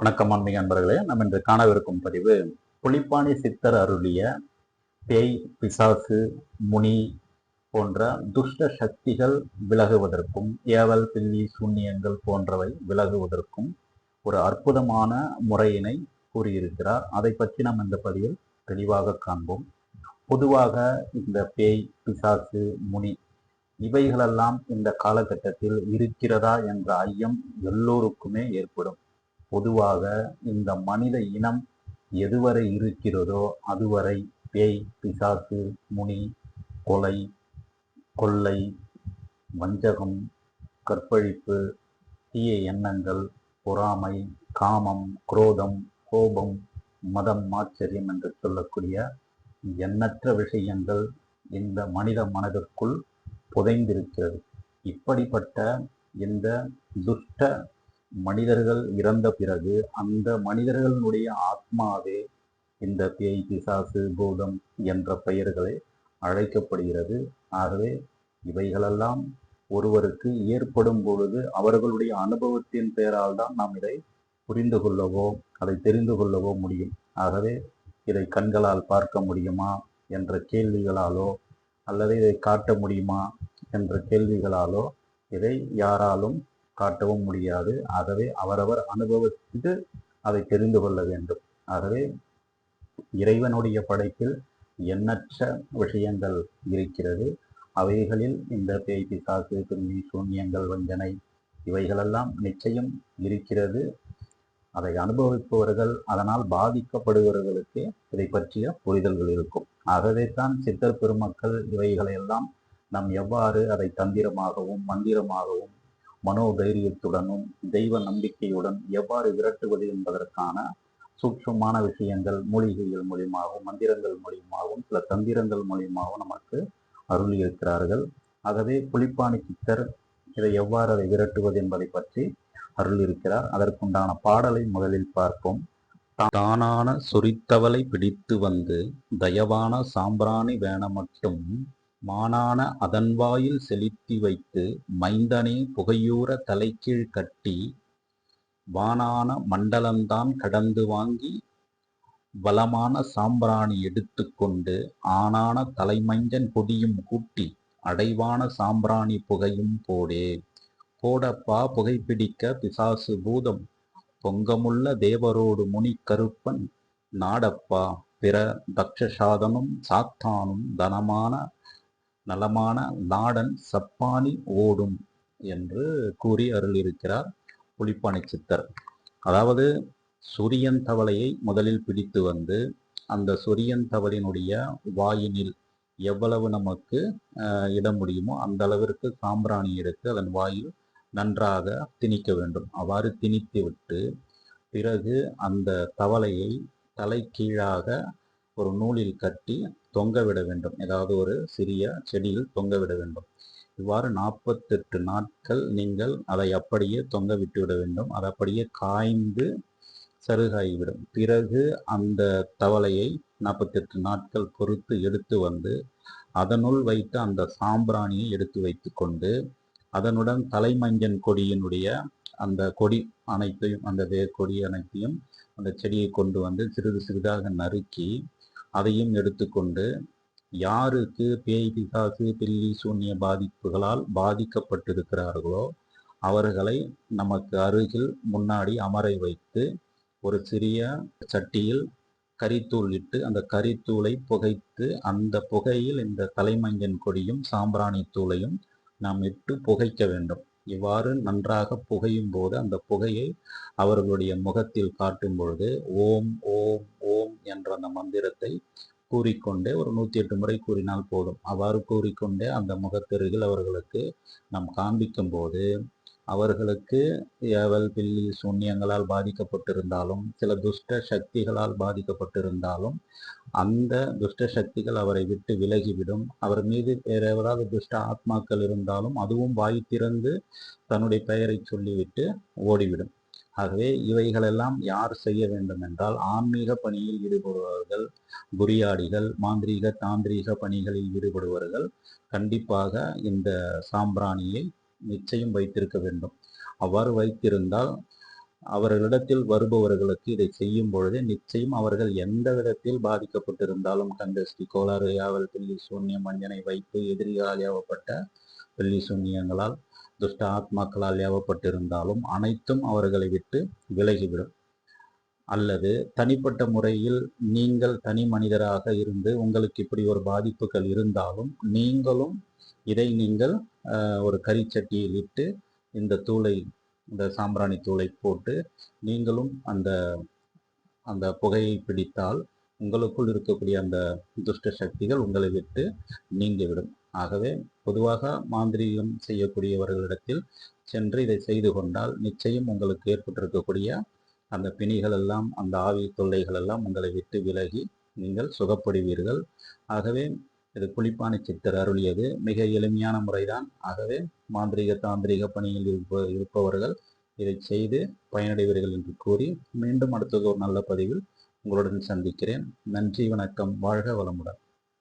வணக்கம் ஆன்மீக அன்பர்களே. நம்ம இன்று காணவிருக்கும் பதிவு புலிப்பாணி சித்தர் அருளிய பேய் பிசாசு முனி போன்ற துஷ்ட சக்திகள் விலகுவதற்கும் ஏவல் பில்லி சூன்யங்கள் போன்றவை விலகுவதற்கும் ஒரு அற்புதமான முறையினை கூறியிருக்கிறார். அதை பற்றி நாம் இந்த பதிவில் தெளிவாக காண்போம். பொதுவாக இந்த பேய் பிசாசு முனி இவைகளெல்லாம் இந்த காலகட்டத்தில் இருக்கிறதா என்ற ஐயம் எல்லோருக்குமே ஏற்படும். பொதுவாக இந்த மனித இனம் எதுவரை இருக்கிறதோ அதுவரை பேய் பிசாசு முனி கொலை கொள்ளை வஞ்சகம் கற்பழிப்பு தீய எண்ணங்கள் பொறாமை காமம் குரோதம் கோபம் மதம் ஆச்சரியம் என்று சொல்லக்கூடிய எண்ணற்ற விஷயங்கள் இந்த மனித மனதிற்குள் புதைந்திருக்கிறது. இப்படிப்பட்ட இந்த துஷ்ட மனிதர்கள் இறந்த பிறகு அந்த மனிதர்களுடைய ஆத்மாவே இந்த பேய் பிசாசு பூதம் என்ற பெயர்களை அழைக்கப்படுகிறது. ஆகவே இவைகளெல்லாம் ஒருவருக்கு ஏற்படும் பொழுது அவர்களுடைய அனுபவத்தின் பெயரால் தான் நாம் இதை புரிந்து கொள்ளவோ அதை தெரிந்து கொள்ளவோ முடியும். ஆகவே இதை கண்களால் பார்க்க முடியுமா என்ற கேள்விகளாலோ அல்லது இதை காட்ட முடியுமா என்ற கேள்விகளாலோ இதை யாராலும் காட்டவும் முடியாது. ஆகவே அவரவர் அனுபவித்து அதை தெரிந்து கொள்ள வேண்டும். ஆகவே இறைவனுடைய படைப்பில் எண்ணற்ற விஷயங்கள் இருக்கிறது. அவைகளில் இந்த பேய் பிசாசு பின்னி சூன்யங்கள் வஞ்சனை இவைகளெல்லாம் நிச்சயம் இருக்கிறது. அதை அனுபவிப்பவர்கள் அதனால் பாதிக்கப்படுபவர்களுக்கு இதை பற்றிய புரிதல்கள் இருக்கும். ஆகவே தான் சித்தர் பெருமக்கள் இவைகளையெல்லாம் நாம் எவ்வாறு அதை தந்திரமாகவும் மந்திரமாகவும் மனோதைரியத்துடனும் தெய்வ நம்பிக்கையுடன் எவ்வாறு விரட்டுவது என்பதற்கான சூட்சமான விஷயங்கள் மூலிகைகள் மூலியமாகவும் மந்திரங்கள் மூலியமாகவும் சில தந்திரங்கள் மூலியமாகவும் நமக்கு அருள் இருக்கிறார்கள் ஆகவே புலிப்பாணி சித்தர் இதை எவ்வாறு அதை விரட்டுவது என்பதை பற்றி அருள் இருக்கிறார் அதற்குண்டான பாடலை முதலில் பார்ப்போம். தானான சொரித்தவளை பிடித்து வந்து தயவான சாம்பிராணி வேண மட்டும் மானான அதன் வாயில் செலுத்தி வைத்து மைந்தனே புகையூர தலைக்கீழ் கட்டி வானான மண்டலம்தான் கடந்து வாங்கி பலமான சாம்பிராணி எடுத்துக்கொண்டு ஆனான தலைமஞ்சன் கொடியும் கூட்டி அடைவான சாம்பிராணி புகையும் போடே. போடப்பா புகைப்பிடிக்க பிசாசு பூதம் பொங்கமுள்ள தேவரோடு முனி கருப்பன் நாடப்பா பிற தக்ஷசாதனும் சாத்தானும் தனமான நலமான நாடன் சப்பானி ஓடும் என்று கூறி அருளிருக்கிறார் புலிப்பானை சித்தர். அதாவது சுரியன் தவளையை முதலில் பிடித்து வந்து அந்த சுரியன் தவளினுடைய வாயினில் எவ்வளவு நமக்கு இட முடியுமோ அந்த அளவிற்கு சாம்பிராணி எடுத்து அதன் வாயில் நன்றாக திணிக்க வேண்டும். அவ்வாறு திணித்து விட்டு பிறகு அந்த தவளையை தலை கீழாக ஒரு நூலில் கட்டி தொங்க விட வேண்டும். ஏதாவது ஒரு சிறிய செடியில் தொங்க விட வேண்டும். இவ்வாறு நாற்பத்தெட்டு நாட்கள் நீங்கள் அதை அப்படியே தொங்க விட்டு விட வேண்டும். அது அப்படியே காய்ந்து சருகாகிவிடும் பிறகு அந்த தவளையை நாற்பத்தெட்டு நாட்கள் பொறுத்து எடுத்து வந்து அதனுள் வைத்து அந்த சாம்பிராணியை எடுத்து வைத்து கொண்டு அதனுடன் தலைமஞ்சன் கொடியினுடைய அந்த கொடி அனைத்தையும் அந்த வேர் கொடி அனைத்தையும் அந்த செடியை கொண்டு வந்து சிறிது சிறிதாக நறுக்கி அதையும் எடுத்துக்கொண்டு யாருக்கு பேய் பிசாசு பில்லி சூன்ய பாதிப்புகளால் பாதிக்கப்பட்டிருக்கிறார்களோ அவர்களை நமக்கு அருகில் முன்னாடி அமரை வைத்து ஒரு சிறிய சட்டியில் கரித்தூள் இட்டு அந்த கரித்தூளை புகைத்து அந்த புகையில் இந்த தலைமஞ்சன் கொடியும் சாம்பிராணி தூளையும் நாம் இட்டு புகைக்க வேண்டும். இவ்வாறு நன்றாக புகையும் போது அந்த புகையை அவர்களுடைய முகத்தில் காட்டும் பொழுது ஓம் ஓம் ஓம் என்ற அந்த மந்திரத்தை கூறிக்கொண்டே ஒரு நூற்றி எட்டு முறை கூறினால் போதும். அவ்வாறு கூறிக்கொண்டே அந்த முகத்தெருகில் அவர்களுக்கு நாம் காண்பிக்கும் போது அவர்களுக்கு ஏவல் பில்லி சூன்யங்களால் பாதிக்கப்பட்டிருந்தாலும் சில துஷ்ட சக்திகளால் பாதிக்கப்பட்டிருந்தாலும் அந்த துஷ்ட சக்திகள் அவரை விட்டு விலகிவிடும். அவர் மீது வேற ஏதாவது துஷ்ட ஆத்மாக்கள் இருந்தாலும் அதுவும் வாய் திறந்து தன்னுடைய பெயரை சொல்லிவிட்டு ஓடிவிடும். ஆகவே இவைகளெல்லாம் யார் செய்ய வேண்டும் என்றால் ஆன்மீக பணியில் ஈடுபடுபவர்கள் குறியாடிகள் மாந்திரீக தாந்திரீக பணிகளில் ஈடுபடுபவர்கள் கண்டிப்பாக இந்த சாம்பிராணியை நிச்சயம் வைத்திருக்க வேண்டும். அவ்வாறு வைத்திருந்தால் அவர்களிடத்தில் வருபவர்களுக்கு இதை செய்யும் பொழுது நிச்சயம் அவர்கள் எந்த விதத்தில் பாதிக்கப்பட்டிருந்தாலும் கந்தஸ்டி கோளாறு யாவல் பில்லி சூன்யம் மஞ்சனை வைப்பு எதிரிகளால் ஏவப்பட்ட பில்லி சூன்யங்களால் துஷ்ட ஆத்மாக்களால் ஏவப்பட்டிருந்தாலும் அனைத்தும் அவர்களை விட்டு விலகிவிடும். அல்லது தனிப்பட்ட முறையில் நீங்கள் தனி மனிதராக இருந்து உங்களுக்கு இப்படி ஒரு பாதிப்புகள் இருந்தாலும் நீங்களும் இதை நீங்கள் ஒரு கரிச்சட்டியில் இட்டு இந்த தூளை இந்த சாம்பிராணி தூளை போட்டு நீங்களும் அந்த அந்த புகையை பிடித்தால் உங்களுக்குள் இருக்கக்கூடிய அந்த துஷ்ட சக்திகள் உங்களை விட்டு நீங்கிவிடும். ஆகவே பொதுவாக மாந்திரீகம் செய்யக்கூடியவர்களிடத்தில் சென்று இதை செய்து கொண்டால் நிச்சயம் உங்களுக்கு ஏற்பட்டிருக்கக்கூடிய அந்த பிணிகள் எல்லாம் அந்த ஆவி தொல்லைகள் எல்லாம் உங்களை விட்டு விலகி நீங்கள் சுகப்படுவீர்கள். ஆகவே இது புலிப்பானை சித்தர் அருளியது. மிக எளிமையான முறைதான். ஆகவே மாந்திரிக தாந்திரிக பணியில் இருப்ப இருப்பவர்கள் இதை செய்து பயனடைவீர்கள் என்று கூறி மீண்டும் அடுத்தது ஒரு நல்ல பதிவில் உங்களுடன் சந்திக்கிறேன். நன்றி வணக்கம். வாழ்க வளமுடன்.